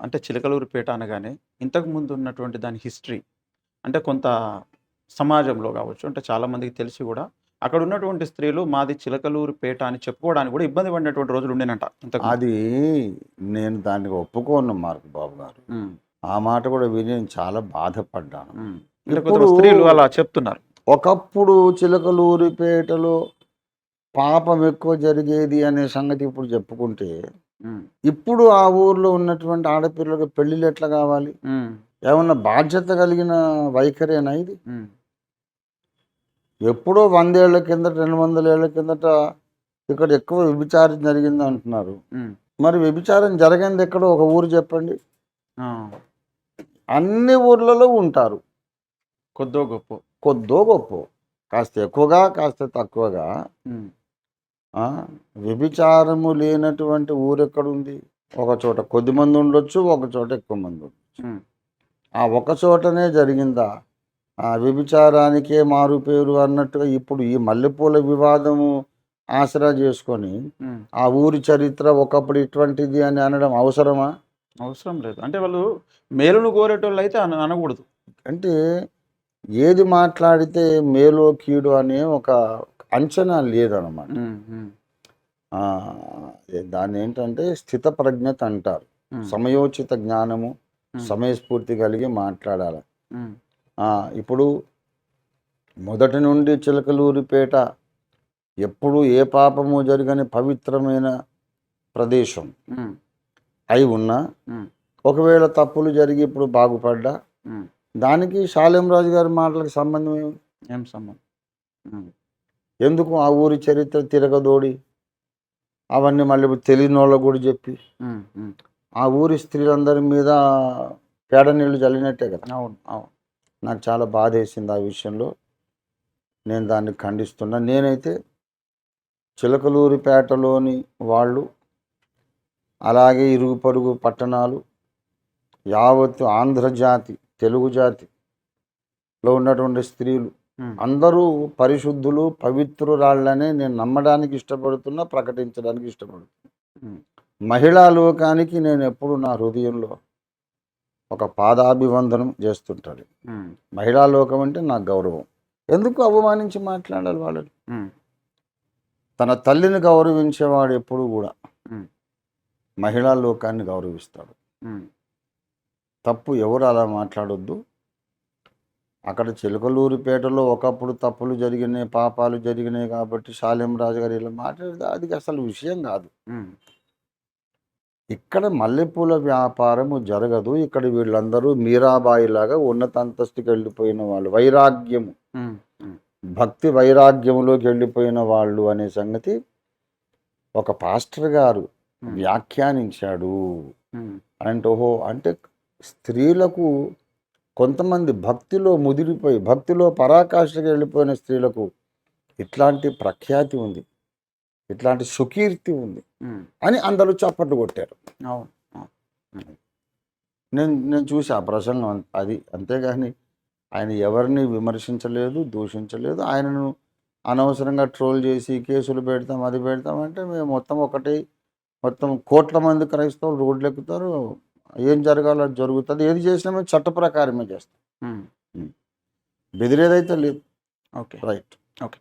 అంటే చిలకలూరిపేట అనగానే ఇంతకు ముందు ఉన్నటువంటి దాని హిస్టరీ అంటే కొంత సమాజంలో కావచ్చు అంటే చాలా మందికి తెలిసి కూడా అక్కడ ఉన్నటువంటి స్త్రీలు మాది చిలకలూరిపేట అని చెప్పుకోవడానికి కూడా ఇబ్బంది పడినటువంటి రోజులు ఉండేనంట. అది నేను దానికి ఒప్పుకోను మార్క్ బాబు గారు. ఆ మాట కూడా విని నేను చాలా బాధపడ్డాను. స్త్రీలు అలా చెప్తున్నారు. ఒకప్పుడు చిలకలూరిపేటలో పాపం ఎక్కువ జరిగేది అనే సంగతి ఇప్పుడు చెప్పుకుంటే ఇప్పుడు ఆ ఊర్లో ఉన్నటువంటి ఆడపిల్లలకు పెళ్ళిళ్ళు ఎట్లా కావాలి? ఏమన్నా బాధ్యత కలిగిన వైఖరేనా ఇది? ఎప్పుడో వందేళ్ళ కిందట రెండు వందల ఏళ్ళ కిందట ఇక్కడ ఎక్కువ వ్యభిచారం జరిగింది అంటున్నారు. మరి వ్యభిచారం జరగంది ఎక్కడో ఒక ఊరు చెప్పండి. అన్ని ఊర్లలో ఉంటారు. కొద్దో గొప్ప. కొద్దో గొప్ప. కాస్త ఎక్కువగా కాస్త తక్కువగా వ్యభిచారము లేనటువంటి ఊరు ఎక్కడుంది ఒక చోట కొద్ది మంది ఉండొచ్చు ఒక చోట ఎక్కువ మంది ఉండొచ్చు. ఆ ఒక చోటనే జరిగిందా? ఆ వ్యభిచారానికే మారు పేరు అన్నట్టుగా ఇప్పుడు ఈ మల్లెపూల వివాదము ఆసరా చేసుకొని. ఆ ఊరి చరిత్ర ఒకప్పుడు ఇటువంటిది అని అనడం అవసరమా? అవసరం లేదు. అంటే వాళ్ళు మేలును కోరేటోళ్ళు అయితే అన అనకూడదు. అంటే ఏది మాట్లాడితే మేలో కీడు అనే ఒక అంచనా లేదనమాట దాన్ని ఏంటంటే స్థిత ప్రజ్ఞత అంటారు. సమయోచిత జ్ఞానము సమయస్ఫూర్తి కలిగి మాట్లాడాలి. ఇప్పుడు మొదటి నుండి చిలకలూరిపేట ఎప్పుడు ఏ పాపము జరగని పవిత్రమైన ప్రదేశం అయి ఉన్నా ఒకవేళ తప్పులు జరిగి ఇప్పుడు బాగుపడ్డా. దానికి శాలెం రాజు గారి మాటలకు సంబంధం ఏమి? ఏం సంబంధం? ఎందుకు ఆ ఊరి చరిత్ర తిరగదోడి? అవన్నీ మళ్ళీ ఇప్పుడు తెలియని వాళ్ళకు కూడా చెప్పి. ఆ ఊరి స్త్రీలందరి మీద పేడ నీళ్ళు చల్లినట్టే కదా. అవును అవును. నాకు చాలా బాధ వేసింది ఆ విషయంలో. నేను దాన్ని ఖండిస్తున్నా. నేనైతే చిలకలూరిపేటలోని వాళ్ళు అలాగే ఇరుగు పొరుగు పట్టణాలు యావత్తు ఆంధ్రజాతి తెలుగు జాతిలో ఉన్నటువంటి స్త్రీలు అందరూ పరిశుద్ధులు పవిత్రురాళ్ళనే నేను నమ్మడానికి ఇష్టపడుతున్నా ప్రకటించడానికి ఇష్టపడుతున్నా. మహిళా లోకానికి నేను ఎప్పుడు నా హృదయంలో ఒక పాదాభివందనం చేస్తుంటాను మహిళా లోకం అంటే నాకు గౌరవం. ఎందుకు అవమానించి మాట్లాడాలి వాళ్ళని? తన తల్లిని గౌరవించేవాడు ఎప్పుడు కూడా మహిళా లోకాన్ని గౌరవిస్తాడు. తప్పు ఎవరు అలా మాట్లాడొద్దు. అక్కడ చిలకలూరిపేటలో ఒకప్పుడు తప్పులు జరిగినాయి పాపాలు జరిగినాయి కాబట్టి శాలెం రాజు గారు ఇలా మాట్లాడితే అది అసలు విషయం కాదు. ఇక్కడ మల్లెపూల వ్యాపారము జరగదు. ఇక్కడ వీళ్ళందరూ మీరాబాయి లాగా ఉన్నత అంతస్తుకి వెళ్ళిపోయిన వాళ్ళు వైరాగ్యము. భక్తి వైరాగ్యములోకి వెళ్ళిపోయిన వాళ్ళు అనే సంగతి ఒక పాస్టర్ గారు వ్యాఖ్యానించాడు. అంటే ఓహో అంటే స్త్రీలకు కొంతమంది భక్తిలో ముదిరిపోయి భక్తిలో పరాకాష్ఠకి వెళ్ళిపోయిన స్త్రీలకు ఇట్లాంటి ప్రఖ్యాతి ఉంది. ఇట్లాంటి సుకీర్తి ఉంది అని అందరూ చప్పట్లు కొట్టారు. అవును. నేను నేను చూసి ఆ ప్రసంగం అది అంతేగాని ఆయన ఎవరిని విమర్శించలేదు దూషించలేదు. ఆయనను అనవసరంగా ట్రోల్ చేసి కేసులు పెడతాం అది పెడతాం అంటే మేము మొత్తం ఒకటి మొత్తం కోట్ల మంది క్రైస్తవులు రోడ్లు ఎక్కుతారు ఏం జరగాలో అది జరుగుతుంది. ఏది చేసినా మేము చట్ట ప్రకారమే చేస్తాం. బెదిరేదైతే లేదు. ఓకే. రైట్. ఓకే.